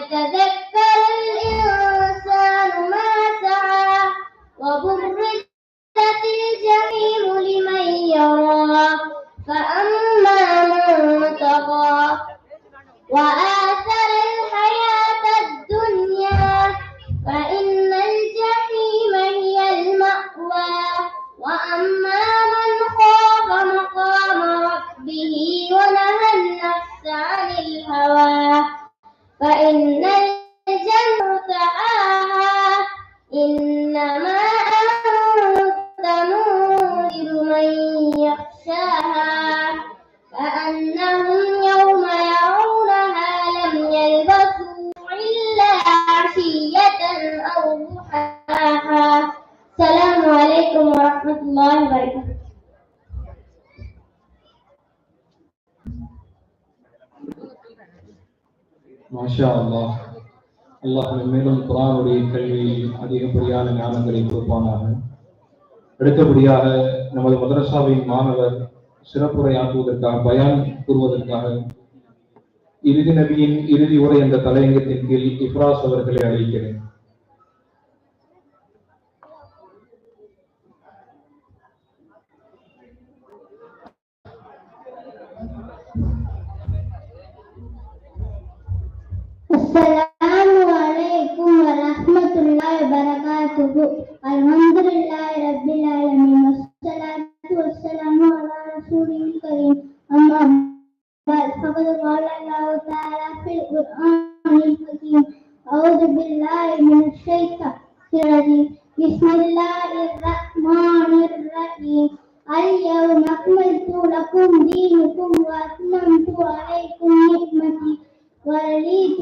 تدري يغشاها فأنهم يوم يرونها لم يلبثوا إلا عشية أو ضحاها. السلام عليكم ورحمة الله وبركاته. மாஷா அல்லாஹ் அல்லாஹ் மேலும் குரானுடைய கல்வியில் அதிகப்படியான ஞானங்களை கொடுப்பானாக அடுத்தபடியாக நமது மதரசாவின் மாணவர் சிறப்புரை ஆற்றுவதற்காக பயன் கூறுவதற்காக இறுதி நபியின் இறுதி உரை என்ற தலையங்கத்தின் கீழ் இப்ராஸ் அவர்களை அழைக்கிறேன் السلام عليكم ورحمة الله وبركاته الحمد لله رب العالمين والصلاة والسلام على رسوله الكريم. أما بعد فقد قال الله تعالى في القرآن الحكيم أعوذ بالله من الشيطان الرجيم. بسم الله الرحمن الرحيم. اليوم أكملت لكم دينكم وأتممت عليكم نعمتي. ورضيت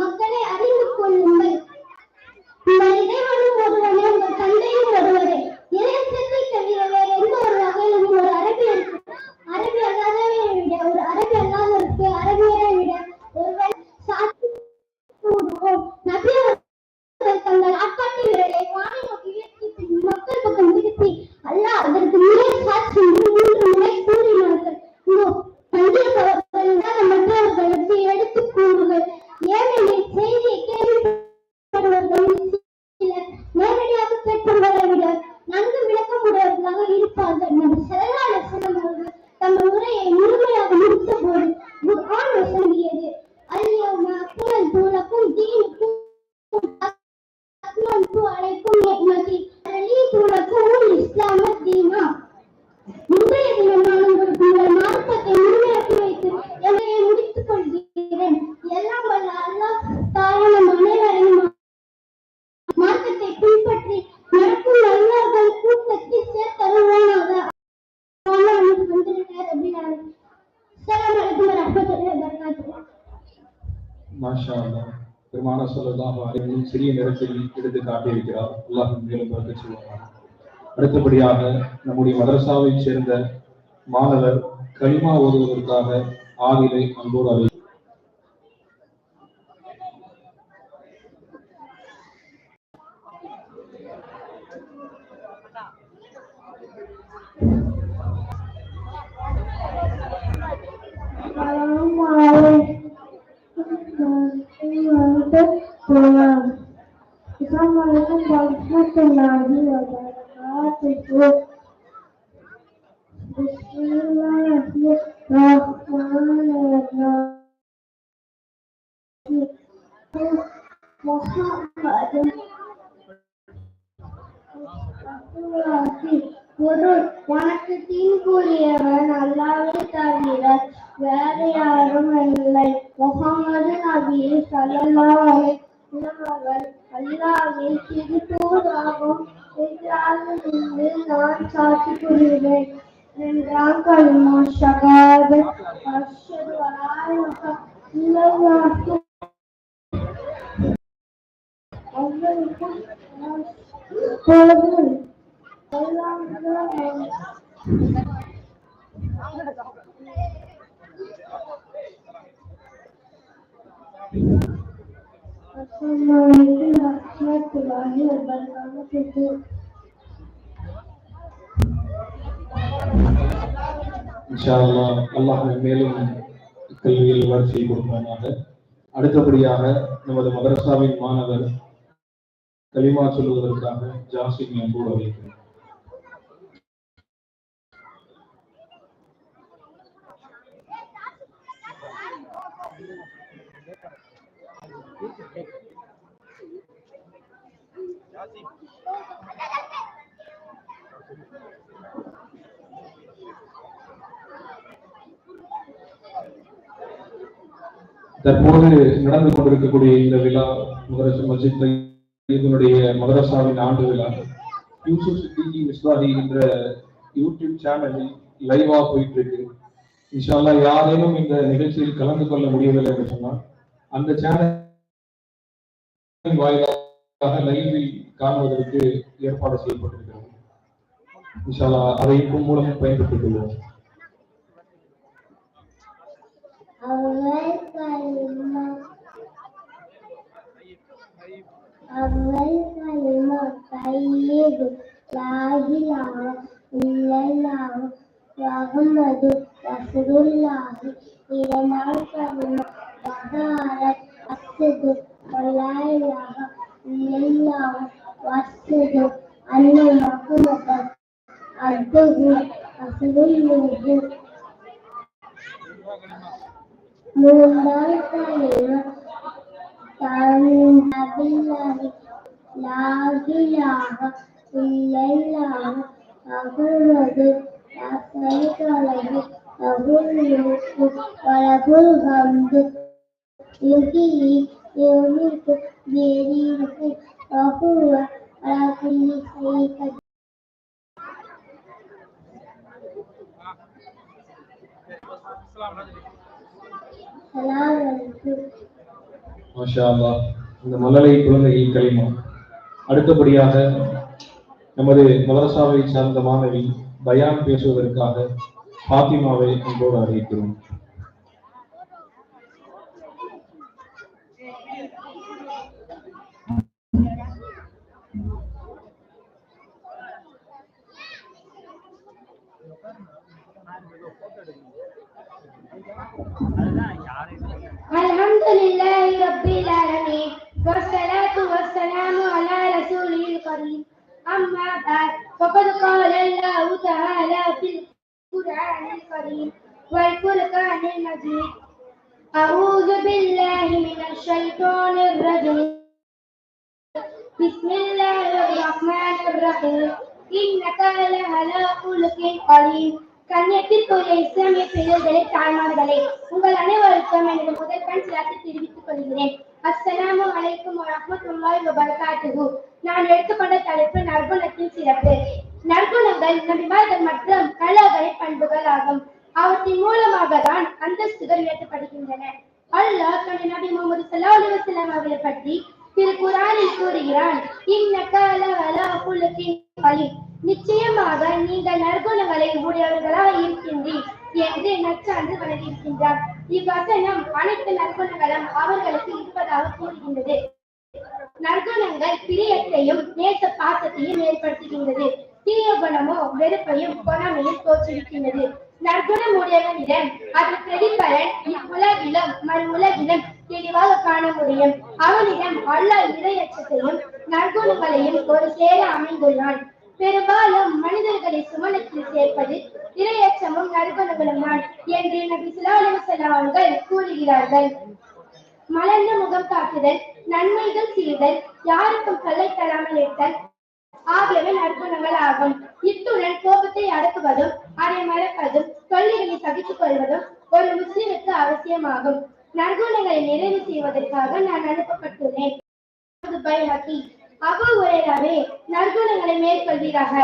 மக்களை அறிந்து கொள்ளுங்கள். உங்கள் இறைவனும் ஒருவனே உங்கள் தந்தையும் ஒருவரே. இறைச்சத்தை தவிர வேற எந்த ஒரு வகையிலும் ஒரு அரபியருக்கு அரபி அல்லாதவை விட ஒரு அரபி அல்லாதவருக்கு அரபியரை விட ஒருவர் சாட்சி தங்கள் ஆட்காட்டி விரலை வானை நோக்கி உயர்த்தி மக்கள் பக்கம் நிறுத்தி அல்லாஹ் அதற்கு மேல் சாட்சி சொல்லலாம் அறிவும் சிறிய நேரத்தில் எடுத்து காட்டியிருக்கிறார் அல்லாஹ் மேலும் பிறக்க செய்வார் அடுத்தபடியாக நம்முடைய மதரசாவைச் சேர்ந்த மாணவர் கலிமா ஓதுவதற்காக ஆதிலை அன்போடு அழை Assalamu alaikum warahmatullahi wabarakatuh. Bismillahirrahmanirrahim. பொழுது எல்லாம் Assalamualaikum இன்ஷா அல்லாஹ் அல்லாஹ் மேலும் கல்வியில் வளர்ச்சியை கொடுப்பானாக. அடுத்தபடியாக நமது மதரசாவின் மாணவர் களிமா சொல்லுவதற்காக ஜாசின் அன்போடு அழைக்கிறேன் தற்போது நடந்து கொண்டிருக்கக்கூடிய இந்த விழா முகரசு மஸ்ஜித் இதனுடைய மதரசாவின் ஆண்டு விழா யூசுப் சித்திகி மிஸ்வாஹி என்ற யூடியூப் சேனலில் லைவா போயிட்டு இருக்கு இன்ஷால்லா யாரேனும் இந்த நிகழ்ச்சியில் கலந்து கொள்ள முடியவில்லை என்று சொன்னால் அந்த சேனல் வாயிலாக லைவில் காணுவதற்கு ஏற்பாடு செய்யப்பட்டிருக்கிறது. இன்ஷால்லா அதை இப்போ மூலம் பயன்படுத்திக் கொள்வோம். أول كلمة طيب لا إله إلا الله محمد رسول الله இரண்டாம் கலிமா வகாரத் அஸ்து வலா இலாஹ இல்லல்லாஹ் வஸ்து அன்ன முஹம்மதன் அப்துஹு ரசூலுஹு மூன்றாம் கலிமா தன்பில்லாஹி லா லாகியாக இல்லையாக அகழ்வது ரசூலுஹு அபுல்லுஹு வலபுல் மாஷா அல்லாஹ் இந்த மலலை அடுத்தபடியாக நமது மதரசாவை சார்ந்த மாணவி பயான் பேசுவதற்காக பாத்திமாவை அன்போடு அழைக்கிறோம் الحمد لله رب العالمين والصلاة والسلام على رسوله الكريم أما بعد فقد قال الله تعالى في القرآن الكريم والفرقان المجيد أعوذ بالله من الشيطان الرجيم بسم الله الرحمن الرحيم இன்னக லஅலா குலுகின் அலீம் கண்ணியத்திற்குரிய இஸ்லாமிய பெரியர்களே தாய்மார்களே உங்கள் அனைவருக்கும் எனது முதல் கண் சிலாத்தை தெரிவித்துக் கொள்கிறேன் அஸ்ஸலாமு அலைக்கும் வரஹ்மத்துல்லாஹி வபரகாத்துஹு. நான் எடுத்துக்கொண்ட தலைப்பு நற்குணத்தின் சிறப்பு. நற்குணங்கள் நபிமார்கள் மற்றும் கலாகலை பண்புகள் ஆகும். அவற்றின் மூலமாக தான் அந்தஸ்துகள் உயர்த்தப்படுகின்றன அல்லாஹ் தன்னை நபி முகமது ஸல்லல்லாஹு அலைஹி வஸல்லம் அவர்களை பற்றி திரு குர்ஆனில் கூறுகிறான் இன்னக லஅலா குலுகின் அலீம் நிச்சயமாக நீங்கள் நற்குணங்களை உடையவர்களாக இருக்கின்றீர்கள் என்று நற்சான்று வழங்கியிருக்கின்றார். இவ்வசனம் அனைத்து நற்குணங்களும் அவர்களுக்கு இருப்பதாக கூறுகின்றது. நற்குணங்கள் பிரியத்தையும் நேச பாசத்தையும் ஏற்படுத்துகின்றது. தீய குணமோ வெறுப்பையும் பொறாமையும் தோற்றுவிக்கின்றது. நற்குணம் உடையவனிடம் அது பிரதிபலன் இவ்வுலகிலும் மறு உலகிலும் தெளிவாக காண முடியும். அவனிடம் அல்ல இரையச்சத்தையும் நற்குணங்களையும் ஒரு சேர அமைந்துள்ளான். பெரும்பாலும் மனிதர்களை சுமணத்தில் சேர்ப்பது இரையச்சமும் நற்குணங்களும் தான் என்று நபி அவர்கள் கூறுகிறார்கள். மலர்ந்த முகம் காட்டுதல் நன்மைகள் செய்தல் யாருக்கும் கல்லை தராமல் இருத்தல் ஆகியவை நற்குணங்கள் ஆகும். இத்துடன் கோபத்தை அடக்குவதும் அதை மறப்பதும் தொல்லைகளை சகித்துக் கொள்வதும் ஒரு முஸ்லிமுக்கு அவசியமாகும். நற்குணங்களை நிறைவு செய்வதற்காக நான் அனுப்பப்பட்டுள்ளேன். அபு உரையாவே நற்குணங்களை மேற்கொள்வீராக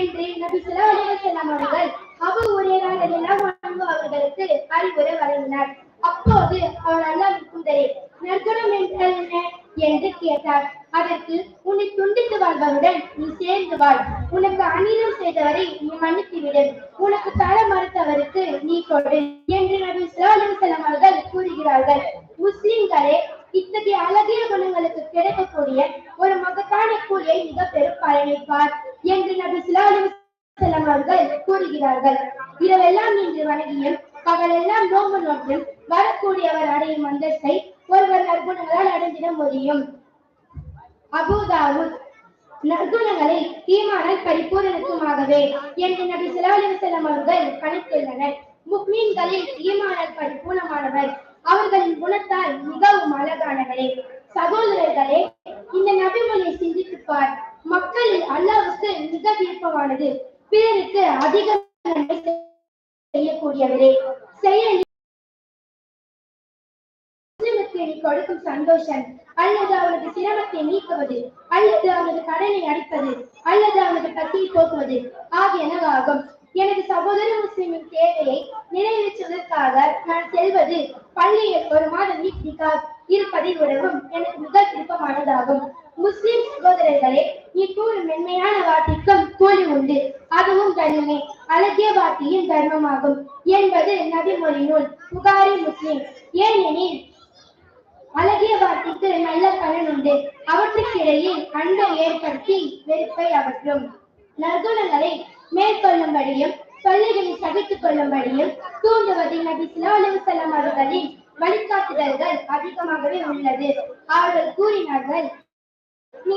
என்று நபி ஸல்லல்லாஹு அவர்கள் அபு உரையரா அவர்களுக்கு அறிவுரை வழங்கினார். அப்போது அவர் அல்லாஹ்வின் தூதரே நற்குணம் என்றால் என்ன என்று கேட்டார். அதற்கு உன்னை துண்டித்து வாழ்பவருடன் நீ சேர்ந்து வாழ். உனக்கு அநீதம் செய்தவரை நீ மன்னித்து விடு. உனக்கு தர மறுத்தவருக்கு நீ கொடு என்று நபி ஸல்லல்லாஹு அவர்கள் கூறுகிறார்கள். முஸ்லிம்களே இத்தகைய அழகிய குணங்களுக்கு கிடைக்கக்கூடிய ஒரு மகத்தான கூலியை மிக பெரும் பயணிப்பார் என்று நபி ஸல்லல்லாஹு அவர்கள் கூறுகிறார்கள். இரவெல்லாம் இன்று வணங்கியும் பகலெல்லாம் நோம்பு நோக்கியும் வரக்கூடியவர் அடையும் அந்தஸ்தை ஒருவர் நற்குணங்களால் அடைந்திட முடியும். அபுதாவுத் நற்குணங்களை ஈமானால் பரிபூரணத்துமாகவே என்று நபி ஸல்லல்லாஹு அவர்கள் கணித்துள்ளனர். முக்மீன்களில் ஈமானால் பரிபூர்ணமானவர் அவர்களின் குணத்தால் மிகவும் அழகானவரே. சகோதரர்களே இந்த நபிமொழியை சிந்தித்துப்பார் மக்களில் அல்லாவுக்கு மிக விருப்பமானது பிறருக்கு அதிக நன்மை செய்யக்கூடியவரே. செயல் நீ கொடுக்கும் சந்தோஷம் அல்லது அவனது சிரமத்தை நீக்குவது அல்லது அவனது கடனை அடிப்பது அல்லது அவனது பசியை போக்குவது ஆகியனவாகும். எனது சகோதர முஸ்லிமின் தேவையை நிறைவேற்றுவதற்காக நான் செல்வது பள்ளியில் ஒரு மாதம் நீட்டிக்காக இருப்பதை விடவும் எனக்கு மிக விருப்பமானதாகும். முஸ்லிம் சகோதரர்களே நீ கூறும் மென்மையான வார்த்தைக்கும் கூலி உண்டு. அதுவும் தர்மமே. அழகிய வார்த்தையும் தர்மமாகும் என்பது நபிமொழி நூல் புகாரி முஸ்லிம். ஏனெனில் அழகிய வார்த்தைக்கு நல்ல பலன் உண்டு. அவற்றுக்கிடையே அன்பை ஏற்படுத்தி வெறுப்பை அகற்றும். நற்குணங்களை மேற்கொள்ளும்படியும் தொல்லைகளை சகித்துக் கொள்ளும்படியும் தூண்டுவதில் நபி ஸல்லல்லாஹு அலைஹி அவர்களின் வழிகாட்டுதல்கள் அதிகமாகவே உள்ளது. அவர்கள் கூறினார்கள் நீ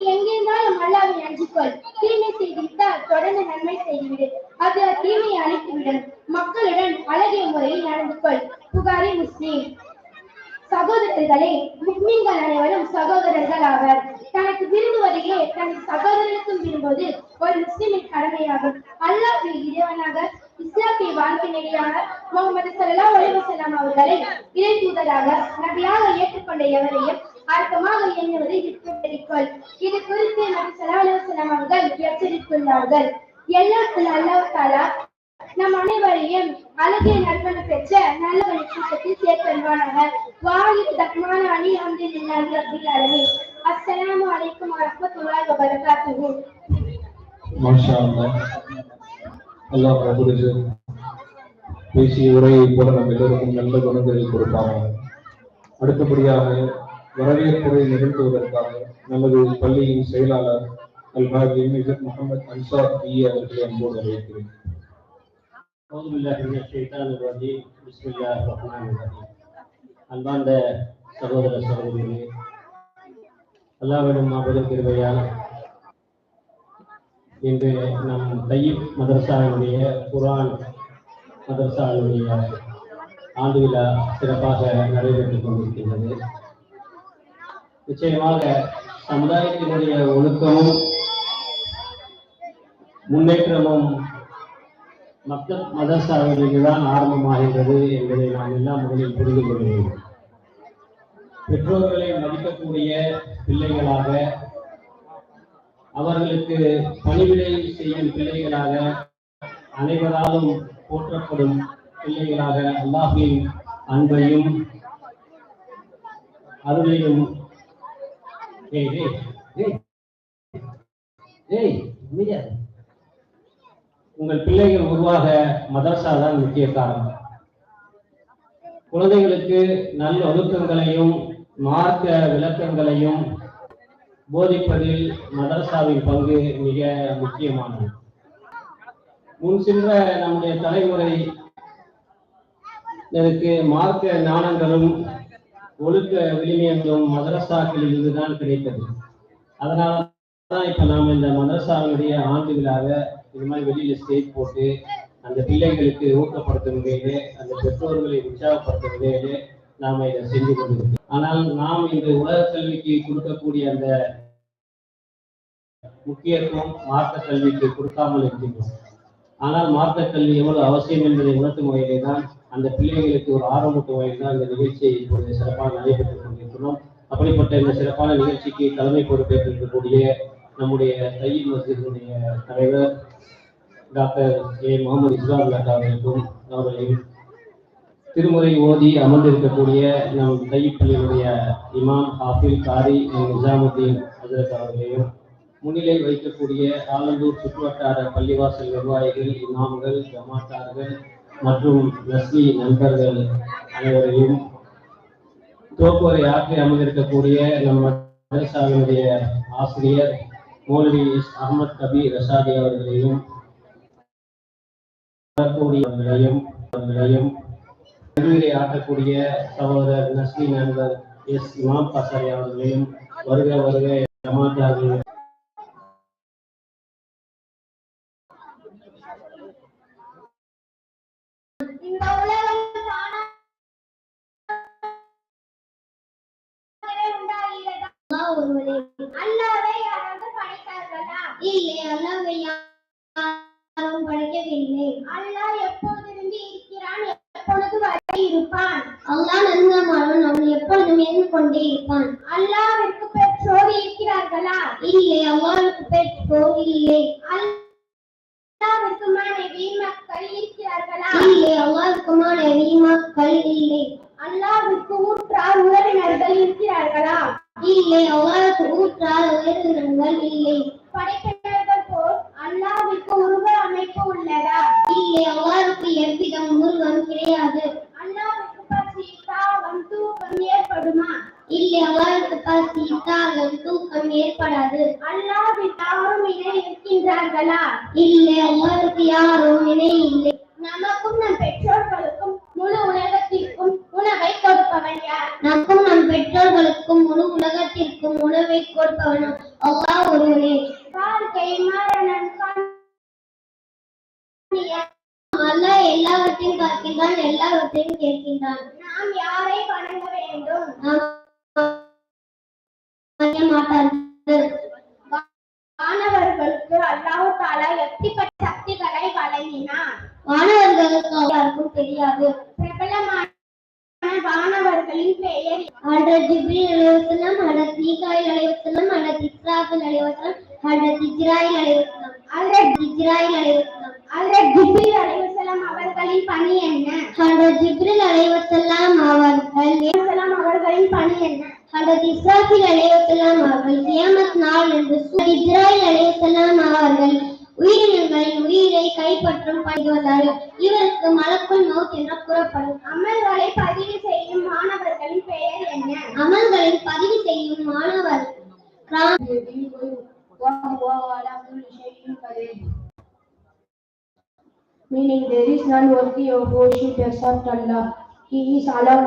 எங்கிருந்தாலும் அல்லாவை அஞ்சிக்கொள் தீமை செய்துவிட்டால் தொடர்ந்து நன்மை செய்துவிடு. அது தீமையை அழைத்துவிடும். மக்களுடன் அழகிய முறையில் நடந்து கொள். புகாரி முஸ்லீம். சகோதரர்களே முஸ்லிம்கள் அனைவரும் சகோதரர்கள் ஆவர் தனக்கு விரும்புவதையே தன் சகோதரனுக்கும் விரும்புவது ஒரு முஸ்லிமின் கடமையாகும். அல்லாஹ் இறைவனாக இஸ்லாமிய வாழ்க்கை நெறியாக முகமது சல்லா அலைஹி வஸல்லம் அவர்களை இறை தூதராக நபியாக ஏற்றுக்கொண்ட எவரையும் அர்த்தமாக எண்ணுவதை விட்டுவிடுங்கள் இது குறித்து நபி சல்லா அலைஹி வஸல்லம் அவர்கள் எச்சரித்துள்ளார்கள். எல்லாத்தில் அல்லாஹ் தாலா நம் அனைவரையும் அழகிய நண்பனை பெற்ற நல்ல வழி கூட்டத்தில் சேர்த்தல்வானாக வாயில் தக்மான அணி அல்ஹம்துலில்லாஹி ரப்பில் ஆலமீன் அஸ்ஸலாமு அலைக்கும் வரஹ்மத்துல்லாஹி வபரகாத்துஹு மாஷா அல்லாஹ் அல்லாஹ் பிரபுரிசு பேசிய உரையை போல நம் எல்லோருக்கும் நல்ல குணங்களை கொடுப்பாங்க அடுத்தபடியாக வரவேற்புரை நிகழ்த்துவதற்காக நமது பள்ளியின் செயலாளர் அல்ஹாஜி மிசத் முகமது அன்சார் பி அவர்களை அன்போடு வரவேற்கிறேன் أعوذ بالله من الشيطان الرجيم بسم الله الرحمن الرحيم அன்பார்ந்த சகோதர சகோதரிகளே அல்லாவிடம் மாபெரும் கிருபையால் இன்று நம் தையீப் மதரசாவினுடைய குரான் மதரசாவினுடைய ஆண்டு விழா சிறப்பாக நடைபெற்றுக் கொண்டிருக்கின்றது. நிச்சயமாக சமுதாயத்தினுடைய ஒழுக்கமும் முன்னேற்றமும் மக்கள் மதரசாவிலிருந்து தான் ஆரம்பமாகின்றது என்பதை நாம் எல்லாம் முதலில் புரிந்து கொள்ள வேண்டும். பெற்றோர்களை மதிக்கக்கூடிய பிள்ளைகளாக அவர்களுக்கு பணிவிடை செய்யும் பிள்ளைகளாக அனைவராலும் போற்றப்படும் பிள்ளைகளாக அல்லாஹின் அன்பையும் அருளையும் ஏய் ஏய் உங்கள் பிள்ளைகள் உருவாக மதரசா தான் முக்கிய காரணம். குழந்தைகளுக்கு நல்ல ஒழுக்கங்களையும் மார்க்க விளக்கங்களையும் போதிப்பதில் மதரசாவின் பங்கு மிக முக்கியமானது. முன் சென்ற நம்முடைய தலைமுறை இதற்கு மார்க்க ஞானங்களும் ஒழுக்க விளிமையங்களும் மதரசாக்களில் இருந்துதான் கிடைத்தது. அதனால தான் இப்ப நாம இந்த மதரசாவினுடைய ஆண்டு விழாவ இது மாதிரி வெளியில ஸ்டேஜ் போட்டு அந்த பிள்ளைகளுக்கு ஊக்கப்படுத்தும் வகையிலே அந்த பெற்றோர்களை உற்சாகப்படுத்தும் வகையிலே நாம இதை செஞ்சு கொண்டிருக்கோம். ஆனால் நாம் இந்த உலக கல்விக்கு கொடுக்கக்கூடிய அந்த முக்கியத்துவம் மார்க்க கல்விக்கு கொடுக்காமல் இருக்கின்றோம். ஆனால் மார்க்க கல்வி எவ்வளவு அவசியம் என்பதை உணர்த்தும் வகையிலே தான் அந்த பிள்ளைகளுக்கு ஒரு ஆர்வமூட்டும் வகையில் தான் இந்த நிகழ்ச்சியை இப்பொழுது சிறப்பாக நடைபெற்றுக் கொண்டிருக்கிறோம். அப்படிப்பட்ட இந்த சிறப்பான நிகழ்ச்சிக்கு தலைமை பொறுப்பேற்றிருக்கக்கூடிய நம்முடைய தையீல் மசிதனுடைய தலைவர் டாக்டர் ஏ. முகமது இஸ்லாம் அவர்களுக்கும் அவர்களையும் திருமுறை ஓதி அமர்ந்திருக்கக்கூடிய நம் கைப்பள்ளியினுடைய இமாம் ஹாஃபில் காரி நிஜாமுத்தீன் ஹசரத் அவர்களையும் முன்னிலை வைக்கக்கூடிய ஆலந்தூர் சுற்றுவட்டார பள்ளிவாசல் நிர்வாகிகள் இமாம்கள் ஜமாத்தார்கள் மற்றும் நஸ்லி நண்பர்கள் அனைவரையும் தோப்புவரை ஆற்றி அமர்ந்திருக்கக்கூடிய நம் மதரசாவினுடைய ஆசிரியர் மௌலவி அகமது கபீர் ரசாதி அவர்களையும் அவர்களையும் கல்வியை ஆட்டக்கூடிய சகோதரர் நஸ்லி நண்பர் எஸ். இமாம் பசாரி அவர்களையும் வருக வருக ஜமாத்தார்கள். இந்த உலகம் யாராவது படைத்தார்களா? இல்லை அல்லாஹ்வை யாரும் படைக்கவில்லை. அல்லாஹ் எப்போதிருந்து இருக்கிறான்? எப்பொழுது இருப்பான். அல்லாஹ் நன்கமானவன் அவன் எப்பொழுதும் இருந்து கொண்டே இருப்பான் அல்லாஹ்விற்கு பெற்றோர் இருக்கிறார்களா? இல்லை அல்லாஹ்வுக்கு பெற்றோர் இல்லை. அல்லாஹ்விற்கு மனைவி மக்கள் இருக்கிறார்களா? இல்லை அல்லாஹ்வுக்கு மனைவி மக்கள் இல்லை. அல்லாஹ்விற்கு ஊற்றார் உறவினர்கள் இருக்கிறார்களா? இல்லை அல்லாஹ்வுக்கு ஊற்றார் உறவினர்கள் இல்லை. படைப்பினர்கள் போல் அல்லாஹ்விற்கு உருவ அமைப்பு உள்ளதா? இல்லை அல்லாஹ்வுக்கு எவ்விதம் உருவம் கிடையாது. தூக்கம் ஏற்படுமா? இல்லை அல்லாஹ்வுக்கு பசி தாகம் தூக்கம் ஏற்படாது. அல்லாஹ்விற்கு யாரும் இணை இருக்கின்றார்களா இல்லை அல்லாஹ்வுக்கு யாரும் இணை இல்லை. நமக்கும் நம் பெற்றோர்களுக்கும் முழு உலகத்திற்கும் உணவை கொடுப்பவன் யார்? நமக்கும் நம் பெற்றோர்களுக்கும் முழு உலகத்திற்கும் உணவை கொடுப்பவன் அல்லாஹ் ஒருவரே வாழ்க்கை மரணம் அல்லாஹ் எல்லாவற்றையும் பார்க்கின்றான் எல்லாவற்றையும் கேட்கின்றான். இஸ்ராயில் அலைஹிஸ்ஸலாம் ஹடரத் இஸ்ராயில் அலைஹிஸ்ஸலாம் ஹடரத் ஜிப்ரீல் அலைஹிஸ்ஸலாம் அவர்களின் பணி என்ன? ஹடரத் ஜிப்ரீல் அலைஹிஸ்ஸலாம் அவர்கள் அலைஹிஸ்ஸலாம் அவர்களின் பணி என்ன? ஹடரத் இஸ்ராஃபில் அலைஹிஸ்ஸலாம் அவர்கள் கியாமத் நாள் என்று சூ- இஸ்ராயில் அலைஹிஸ்ஸலாம் அவர்கள் உயிரினங்களின் உயிரை கைப்பற்றும் பணி வந்தார்கள். இவருக்கு மலக்குள் மௌத் என்று கூறப்படும். அமல்களை பதிவு செய்யும் மாணவர்களின் பெயர் என்ன? அமல்களை பதிவு செய்யும் மாணவர் கிராம وهو على كل شيء قدير. Meaning there is none worthy of worship except Allah. He is alone